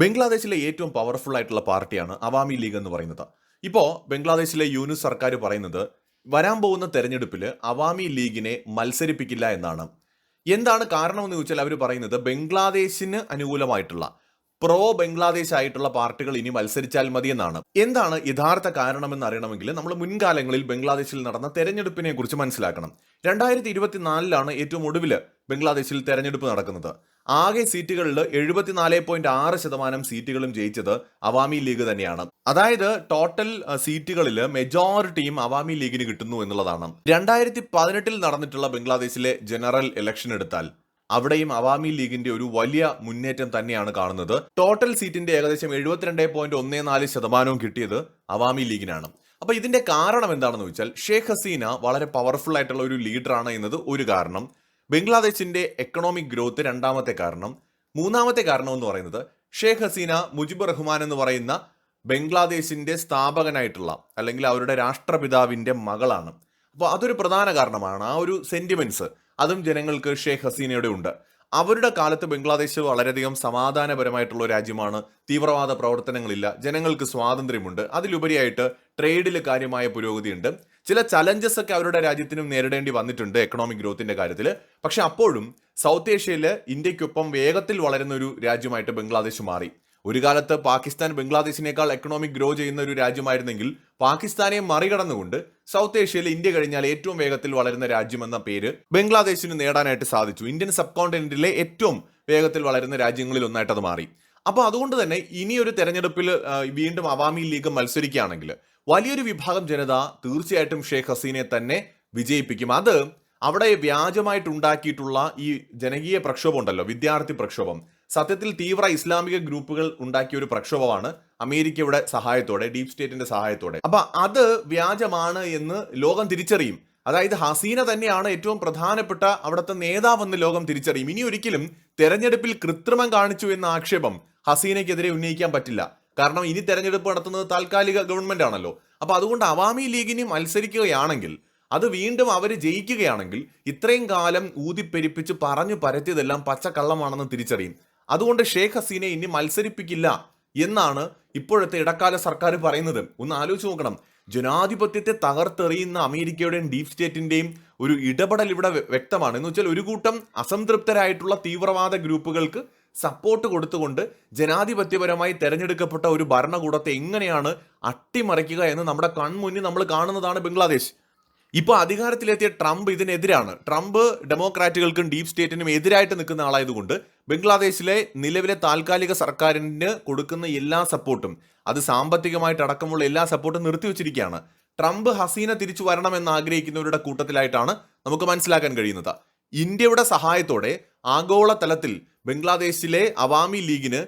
ബംഗ്ലാദേശിലെ ഏറ്റവും പവർഫുൾ ആയിട്ടുള്ള പാർട്ടിയാണ് അവാമി ലീഗ് എന്ന് പറയുന്നത്. ഇപ്പോൾ ബംഗ്ലാദേശിലെ യൂനിസ് സർക്കാർ പറയുന്നത് വരാൻ പോകുന്ന തെരഞ്ഞെടുപ്പിൽ അവാമി ലീഗിനെ മത്സരിപ്പിക്കില്ല എന്നാണ്. എന്താണ് കാരണമെന്ന് ചോദിച്ചാൽ അവർ പറയുന്നത് ബംഗ്ലാദേശിന് അനുകൂലമായിട്ടുള്ള പ്രോ ബംഗ്ലാദേശ് ആയിട്ടുള്ള പാർട്ടികൾ ഇനി മത്സരിച്ചാൽ മതിയെന്നാണ് എന്താണ് യഥാർത്ഥ കാരണമെന്ന് അറിയണമെങ്കിൽ നമ്മൾ മുൻകാലങ്ങളിൽ ബംഗ്ലാദേശിൽ നടന്ന തെരഞ്ഞെടുപ്പിനെ കുറിച്ച് മനസ്സിലാക്കണം. രണ്ടായിരത്തി ഇരുപത്തിനാലിലാണ് ഏറ്റവും ഒടുവിൽ ബംഗ്ലാദേശിൽ തെരഞ്ഞെടുപ്പ് നടക്കുന്നത്. ആകെ സീറ്റുകളിൽ എഴുപത്തിനാല് പോയിന്റ് ആറ് ശതമാനം സീറ്റുകളും ജയിച്ചത് അവാമി ലീഗ് തന്നെയാണ്. അതായത് ടോട്ടൽ സീറ്റുകളിൽ മെജോറിറ്റിയും അവാമി ലീഗിന് കിട്ടുന്നു എന്നുള്ളതാണ്. രണ്ടായിരത്തി പതിനെട്ടിൽ നടന്നിട്ടുള്ള ബംഗ്ലാദേശിലെ ജനറൽ ഇലക്ഷൻ എടുത്താൽ അവിടെയും അവാമി ലീഗിന്റെ ഒരു വലിയ മുന്നേറ്റം തന്നെയാണ് കാണുന്നത്. ടോട്ടൽ സീറ്റിന്റെ ഏകദേശം എഴുപത്തിരണ്ട് പോയിന്റ് ഒന്നേ നാല് ശതമാനവും കിട്ടിയത് അവാമി ലീഗിനാണ്. അപ്പൊ ഇതിന്റെ കാരണം എന്താണെന്ന് വെച്ചാൽ ഷേഖ് ഹസീന വളരെ പവർഫുൾ ആയിട്ടുള്ള ഒരു ലീഡറാണ് എന്നത് ഒരു കാരണം. ബംഗ്ലാദേശിന്റെ എക്കണോമിക് ഗ്രോത്ത് രണ്ടാമത്തെ കാരണം മൂന്നാമത്തെ കാരണം എന്ന് പറയുന്നത് ഷേഖ് ഹസീന മുജിബ് റഹ്മാൻ എന്ന് പറയുന്ന ബംഗ്ലാദേശിന്റെ സ്ഥാപകനായിട്ടുള്ള അല്ലെങ്കിൽ അവരുടെ രാഷ്ട്രപിതാവിന്റെ മകളാണ്. അപ്പോൾ അതൊരു പ്രധാന കാരണമാണ്. ആ ഒരു സെന്റിമെന്റ്സ് അതും ജനങ്ങൾക്ക് ഷേഖ് ഹസീനയുടെ ഉണ്ട്. അവരുടെ കാലത്ത് ബംഗ്ലാദേശ് വളരെയധികം സമാധാനപരമായിട്ടുള്ള രാജ്യമാണ്. തീവ്രവാദ പ്രവർത്തനങ്ങളില്ല. ജനങ്ങൾക്ക് സ്വാതന്ത്ര്യമുണ്ട്. അതിലുപരിയായിട്ട് ട്രേഡിൽ കാര്യമായ പുരോഗതിയുണ്ട്. ചില ചലഞ്ചസ് ഒക്കെ അവരുടെ രാജ്യത്തിനും നേരിടേണ്ടി വന്നിട്ടുണ്ട് എക്കണോമിക് ഗ്രോത്തിന്റെ കാര്യത്തിൽ പക്ഷെ അപ്പോഴും സൗത്ത് ഏഷ്യയിൽ ഇന്ത്യക്കൊപ്പം വേഗത്തിൽ വളരുന്ന ഒരു രാജ്യമായിട്ട് ബംഗ്ലാദേശ് മാറി. ഒരു കാലത്ത് പാകിസ്ഥാൻ ബംഗ്ലാദേശിനേക്കാൾ എക്കണോമിക് ഗ്രോ ചെയ്യുന്ന ഒരു രാജ്യമായിരുന്നെങ്കിൽ പാകിസ്ഥാനെ മറികടന്നുകൊണ്ട് സൗത്ത് ഏഷ്യയിൽ ഇന്ത്യ കഴിഞ്ഞാൽ ഏറ്റവും വേഗത്തിൽ വളരുന്ന രാജ്യമെന്ന പേര് ബംഗ്ലാദേശിന് നേടാനായിട്ട് സാധിച്ചു. ഇന്ത്യൻ സബ് കോണ്ടിനെന്റിലെ ഏറ്റവും വേഗത്തിൽ വളരുന്ന രാജ്യങ്ങളിൽ ഒന്നായിട്ട് അത് മാറി. അപ്പോൾ അതുകൊണ്ട് തന്നെ ഇനിയൊരു തെരഞ്ഞെടുപ്പിൽ വീണ്ടും അവാമി ലീഗ് മത്സരിക്കുകയാണെങ്കിൽ വലിയൊരു വിഭാഗം ജനത തീർച്ചയായിട്ടും ഷെയ്ഖ് ഹസീനെ തന്നെ വിജയിപ്പിക്കും. അത് അവിടെ വ്യാജമായിട്ടുണ്ടാക്കിയിട്ടുള്ള ഈ ജനകീയ പ്രക്ഷോഭം ഉണ്ടല്ലോ വിദ്യാർത്ഥി പ്രക്ഷോഭം. സത്യത്തിൽ തീവ്ര ഇസ്ലാമിക ഗ്രൂപ്പുകൾ ഉണ്ടാക്കിയ ഒരു പ്രക്ഷോഭമാണ് അമേരിക്കയുടെ സഹായത്തോടെ ഡീപ് സ്റ്റേറ്റിന്റെ സഹായത്തോടെ. അപ്പൊ അത് വ്യാജമാണ് എന്ന് ലോകം തിരിച്ചറിയും. അതായത് ഹസീന തന്നെയാണ് ഏറ്റവും പ്രധാനപ്പെട്ട അവിടുത്തെ നേതാവെന്ന് ലോകം തിരിച്ചറിയും. ഇനി ഒരിക്കലും തെരഞ്ഞെടുപ്പിൽ കൃത്രിമം കാണിച്ചു എന്ന ആക്ഷേപം ഹസീനയ്ക്കെതിരെ ഉന്നയിക്കാൻ പറ്റില്ല. കാരണം ഇനി തെരഞ്ഞെടുപ്പ് നടത്തുന്നത് താൽക്കാലിക ഗവൺമെന്റ് ആണല്ലോ അപ്പൊ അതുകൊണ്ട് അവാമി ലീഗിന് മത്സരിക്കുകയാണെങ്കിൽ അത് വീണ്ടും അവർ ജയിക്കുകയാണെങ്കിൽ ഇത്രയും കാലം ഊതിപ്പെരിപ്പിച്ച് പറഞ്ഞു പരത്തിയതെല്ലാം പച്ചക്കള്ളമാണെന്ന് തിരിച്ചറിയും. അതുകൊണ്ട് ഷേഖ് ഹസീനെ ഇനി മത്സരിപ്പിക്കില്ല എന്നാണ് ഇപ്പോഴത്തെ ഇടക്കാല സർക്കാർ പറയുന്നത്. ഒന്ന് ആലോചിച്ച് നോക്കണം. ജനാധിപത്യത്തെ തകർത്തെറിയുന്ന അമേരിക്കയുടെയും ഡീപ് സ്റ്റേറ്റിന്റെയും ഒരു ഇടപെടൽ ഇവിടെ വ്യക്തമാണ്. എന്ന് വെച്ചാൽ ഒരു കൂട്ടം അസംതൃപ്തരായിട്ടുള്ള തീവ്രവാദ ഗ്രൂപ്പുകൾക്ക് സപ്പോർട്ട് കൊടുത്തുകൊണ്ട് ജനാധിപത്യപരമായി തെരഞ്ഞെടുക്കപ്പെട്ട ഒരു ഭരണകൂടത്തെ എങ്ങനെയാണ് അട്ടിമറിക്കുക എന്ന് നമ്മുടെ കൺമുന്നിൽ നമ്മൾ കാണുന്നതാണ് ബംഗ്ലാദേശ്. ഇപ്പൊ അധികാരത്തിലെത്തിയ ട്രംപ് ഇതിനെതിരാണ്. ട്രംപ് ഡെമോക്രാറ്റുകൾക്കും ഡീപ് സ്റ്റേറ്റിനും എതിരായിട്ട് നിൽക്കുന്ന ആളായതുകൊണ്ട് ബംഗ്ലാദേശിലെ നിലവിലെ താൽക്കാലിക സർക്കാരിന് കൊടുക്കുന്ന എല്ലാ സപ്പോർട്ടും അത് സാമ്പത്തികമായിട്ട് അടക്കമുള്ള എല്ലാ സപ്പോർട്ടും നിർത്തിവെച്ചിരിക്കുകയാണ് ട്രംപ് ഹസീന തിരിച്ചു വരണമെന്ന് ആഗ്രഹിക്കുന്നവരുടെ കൂട്ടത്തിലായിട്ടാണ് നമുക്ക് മനസ്സിലാക്കാൻ കഴിയുന്നത്. ഇന്ത്യയുടെ സഹായത്തോടെ ആഗോള തലത്തിൽ ബംഗ്ലാദേശിലെ അവാമി ലീഗിന്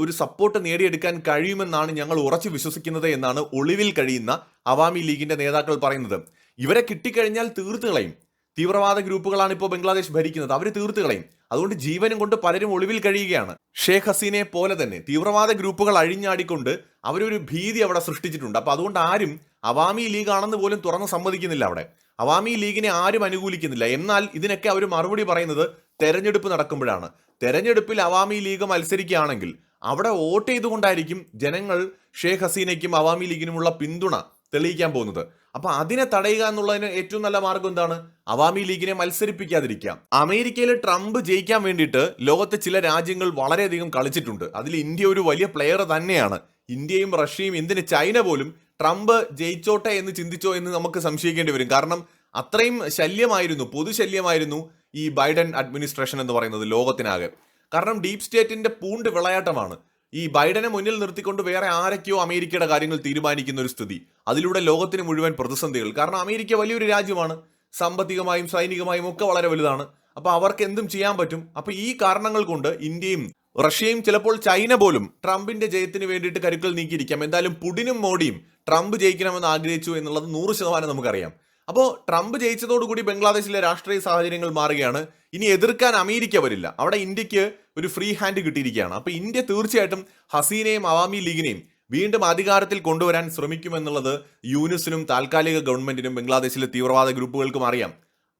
ഒരു സപ്പോർട്ട് നേടിയെടുക്കാൻ കഴിയുമെന്നാണ് ഞങ്ങൾ ഉറച്ചു വിശ്വസിക്കുന്നത് എന്നാണ് ഒളിവിൽ കഴിയുന്ന അവാമി ലീഗിന്റെ നേതാക്കൾ പറയുന്നത്. ഇവരെ കിട്ടിക്കഴിഞ്ഞാൽ തീർത്ത് കളയും. തീവ്രവാദ ഗ്രൂപ്പുകളാണ് ഇപ്പോൾ ബംഗ്ലാദേശ് ഭരിക്കുന്നത്. അവർ തീർത്ത് കളയും. അതുകൊണ്ട് ജീവനും കൊണ്ട് പലരും ഒളിവിൽ കഴിയുകയാണ്. ഷേഖ് ഹസീനെ പോലെ തന്നെ തീവ്രവാദ ഗ്രൂപ്പുകൾ അഴിഞ്ഞാടിക്കൊണ്ട് അവരൊരു ഭീതി അവിടെ സൃഷ്ടിച്ചിട്ടുണ്ട്. അപ്പോൾ അതുകൊണ്ട് ആരും അവാമി ലീഗ് ആണെന്ന് പോലും തുറന്ന് സമ്മതിക്കുന്നില്ല അവിടെ. അവാമി ലീഗിനെ ആരും അനുകൂലിക്കുന്നില്ല. എന്നാൽ ഇതിനൊക്കെ അവർ മറുപടി പറയുന്നത് തെരഞ്ഞെടുപ്പ് നടക്കുമ്പോഴാണ്. തെരഞ്ഞെടുപ്പിൽ അവാമി ലീഗ് മത്സരിക്കുകയാണെങ്കിൽ അവിടെ വോട്ട് ചെയ്തുകൊണ്ടായിരിക്കും ജനങ്ങൾ ഷേഖ് ഹസീനയ്ക്കും അവാമി ലീഗിനുമുള്ള പിന്തുണ തെളിയിക്കാൻ പോകുന്നത്. അപ്പൊ അതിനെ തടയുക എന്നുള്ളതിന് ഏറ്റവും നല്ല മാർഗം എന്താണ്? അവാമി ലീഗിനെ മത്സരിപ്പിക്കാതിരിക്കുക. അമേരിക്കയിൽ ട്രംപ് ജയിക്കാൻ വേണ്ടിയിട്ട് ലോകത്തെ ചില രാജ്യങ്ങൾ വളരെയധികം കളിച്ചിട്ടുണ്ട്. അതിൽ ഇന്ത്യ ഒരു വലിയ പ്ലെയർ തന്നെയാണ്. ഇന്ത്യയും റഷ്യയും എന്തിന് ചൈന പോലും ട്രംപ് ജയിച്ചോട്ടെ എന്ന് ചിന്തിച്ചോ എന്ന് നമുക്ക് സംശയിക്കേണ്ടി വരും. കാരണം അത്രയും ശല്യമായിരുന്നു പൊതുശല്യമായിരുന്നു. ഈ ബൈഡൻ അഡ്മിനിസ്ട്രേഷൻ എന്ന് പറയുന്നത് ലോകത്തിനാകെ. കാരണം ഡീപ് സ്റ്റേറ്റിന്റെ പൂണ്ട് വിളയാട്ടമാണ്. ഈ ബൈഡനെ മുന്നിൽ നിർത്തിക്കൊണ്ട് വേറെ ആരൊക്കെയോ അമേരിക്കയുടെ കാര്യങ്ങൾ തീരുമാനിക്കുന്ന ഒരു സ്ഥിതി. അതിലൂടെ ലോകത്തിന് മുഴുവൻ പ്രതിസന്ധികൾ. കാരണം അമേരിക്ക വലിയൊരു രാജ്യമാണ്. സാമ്പത്തികമായും സൈനികമായും ഒക്കെ വളരെ വലുതാണ്. അപ്പൊ അവർക്ക് എന്തും ചെയ്യാൻ പറ്റും. അപ്പൊ ഈ കാരണങ്ങൾ കൊണ്ട് ഇന്ത്യയും റഷ്യയും ചിലപ്പോൾ ചൈന പോലും ട്രംപിന്റെ ജയത്തിന് വേണ്ടിയിട്ട് കരുക്കൾ നീക്കിയിരിക്കാം. എന്തായാലും പുടിനും മോഡിയും ട്രംപ് ജയിക്കണമെന്ന് ആഗ്രഹിച്ചു എന്നുള്ളത് നൂറ് ശതമാനം നമുക്കറിയാം. അപ്പോൾ ട്രംപ് ജയിച്ചതോടുകൂടി ബംഗ്ലാദേശിലെ രാഷ്ട്രീയ സാഹചര്യങ്ങൾ മാറുകയാണ്. ഇനി എതിർക്കാൻ അമേരിക്ക വരില്ല. അവിടെ ഇന്ത്യയ്ക്ക് ഒരു ഫ്രീ ഹാൻഡ് കിട്ടിയിരിക്കുകയാണ്. അപ്പോൾ ഇന്ത്യ തീർച്ചയായിട്ടും ഹസീനയും അവാമി ലീഗിനെയും വീണ്ടും അധികാരത്തിൽ കൊണ്ടുവരാൻ ശ്രമിക്കുമെന്നുള്ളത് യൂനിസിനും താൽക്കാലിക ഗവൺമെന്റിനും ബംഗ്ലാദേശിലെ തീവ്രവാദ ഗ്രൂപ്പുകൾക്കും അറിയാം.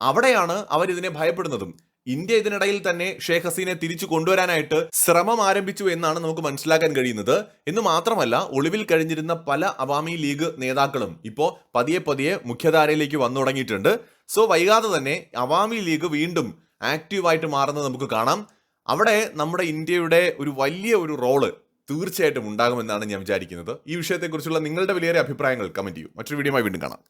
അവിടെയാണ് അവരിതിനെ ഭയപ്പെടുന്നതും. ഇന്ത്യ ഇതിനിടയിൽ തന്നെ ഷേഖ് ഹസീനെ തിരിച്ചു കൊണ്ടുവരാനായിട്ട് ശ്രമം ആരംഭിച്ചു എന്നാണ് നമുക്ക് മനസ്സിലാക്കാൻ കഴിയുന്നത്. എന്ന് മാത്രമല്ല ഒളിവിൽ കഴിഞ്ഞിരുന്ന പല അവാമി ലീഗ് നേതാക്കളും ഇപ്പോൾ പതിയെ പതിയെ മുഖ്യധാരയിലേക്ക് വന്നു തുടങ്ങിയിട്ടുണ്ട്. സോ വൈകാതെ തന്നെ അവാമി ലീഗ് വീണ്ടും ആക്റ്റീവായിട്ട് മാറുന്നത് നമുക്ക് കാണാം. അവിടെ നമ്മുടെ ഇന്ത്യയുടെ ഒരു വലിയ ഒരു റോൾ തീർച്ചയായിട്ടും ഉണ്ടാകുമെന്നാണ് ഞാൻ വിചാരിക്കുന്നത്. ഈ വിഷയത്തെക്കുറിച്ചുള്ള നിങ്ങളുടെ വിലയേറെ അഭിപ്രായങ്ങൾ കമന്റ് ചെയ്യൂ. മറ്റൊരു വീഡിയോയുമായി വീണ്ടും കാണാം.